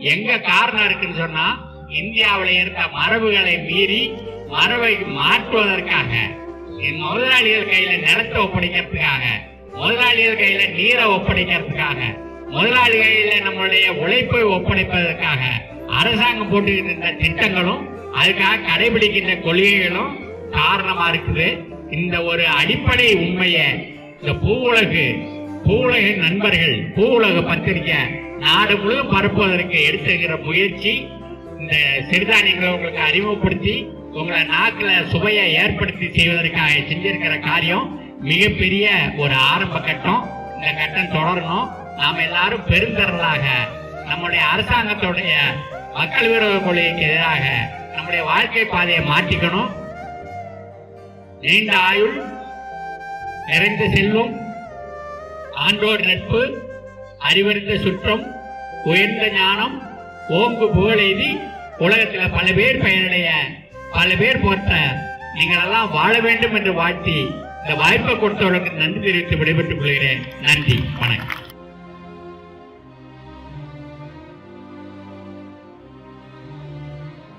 எங்க காரணம் இருக்குன்னு சொன்னா இந்தியாவில் இருக்க மரபுகளை மீறி மரபை மாற்றுவதற்காக என் முதலாளிகள் கையில நிலத்தை ஒப்படைக்கிறதுக்காக முதலாளிகள் கையில நீரை ஒப்படைக்கிறதுக்காக முதலாளி கையில நம்மளுடைய உழைப்பை ஒப்படைப்பதற்காக அரசாங்கம் போட்டுக்கிட்டு இருந்த திட்டங்களும் அதுக்காக கடைபிடிக்கின்ற கொள்கைகளும் காரணமா இருக்குது. இந்த ஒரு அடிப்படை உண்மையை இந்த பூவுலகு பூவுலக நண்பர்கள் பூவுலக பத்திரிக்கை நாடு முழுவதும் பரப்புவதற்கு எடுத்துக்கிற முயற்சி இந்த சிறுதானியங்களை உங்களுக்கு அறிமுகப்படுத்தி உங்களை நாக்கில் சுவையை ஏற்படுத்தி செய்வதற்காக செஞ்சிருக்கிற காரியம் மிகப்பெரிய ஒரு ஆரம்ப கட்டம். இந்த கட்டம் தொடரணும். நாம் எல்லாரும் பெருந்தரலாக நம்முடைய அரசாங்கத்துடைய மக்கள் விரோத கொள்கைக்கு எதிராக நம்முடைய வாழ்க்கை பாதையை மாற்றிக்கணும். நீண்ட ஆயுள் நிறைந்து செல்வம். ஆண்டோர் நட்பு அறிவறிந்த சுற்றம் உயர்ந்த ஞானம் ஓங்கு புகழெய்தி உலகத்தில் பல பேர் பயனடைய பல பேர் போற்ற நீங்கள் எல்லாம் வாழ வேண்டும் என்று வாழ்த்தி இந்த வாய்ப்பை கொடுத்தவர்களுக்கு நன்றி தெரிவித்து விடைபெற்றுக் கொள்கிறேன். நன்றி. வணக்கம்.